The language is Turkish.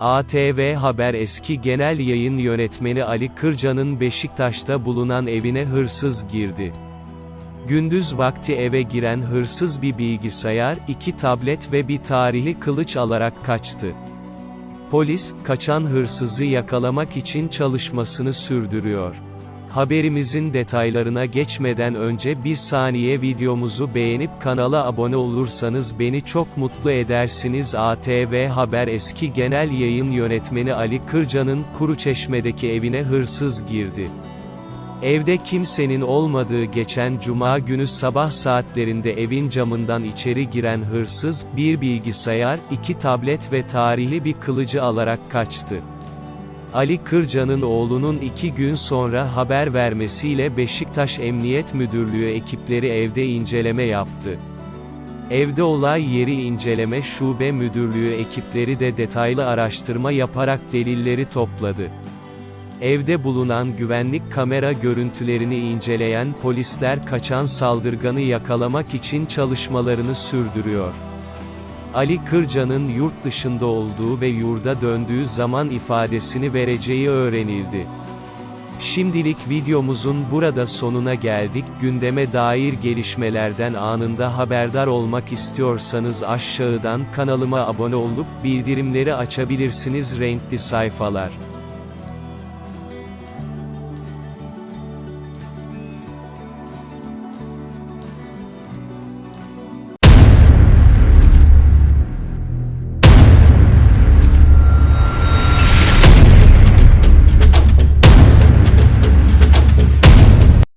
ATV Haber eski genel yayın yönetmeni Ali Kırca'nın Beşiktaş'ta bulunan evine hırsız girdi. Gündüz vakti eve giren hırsız bir bilgisayar, iki tablet ve bir tarihi kılıç alarak kaçtı. Polis, kaçan hırsızı yakalamak için çalışmasını sürdürüyor. Haberimizin detaylarına geçmeden önce bir saniye videomuzu beğenip kanala abone olursanız beni çok mutlu edersiniz. ATV Haber eski genel yayın yönetmeni Ali Kırca'nın Kuruçeşme'deki evine hırsız girdi. Evde kimsenin olmadığı geçen cuma günü sabah saatlerinde evin camından içeri giren hırsız, bir bilgisayar, iki tablet ve tarihi bir kılıcı alarak kaçtı. Ali Kırca'nın oğlunun iki gün sonra haber vermesiyle Beşiktaş Emniyet Müdürlüğü ekipleri evde inceleme yaptı. Evde olay yeri inceleme şube müdürlüğü ekipleri de detaylı araştırma yaparak delilleri topladı. Evde bulunan güvenlik kamera görüntülerini inceleyen polisler kaçan saldırganı yakalamak için çalışmalarını sürdürüyor. Ali Kırca'nın yurt dışında olduğu ve yurda döndüğü zaman ifadesini vereceği öğrenildi. Şimdilik videomuzun burada sonuna geldik. Gündeme dair gelişmelerden anında haberdar olmak istiyorsanız aşağıdan kanalıma abone olup bildirimleri açabilirsiniz renkli sayfalar.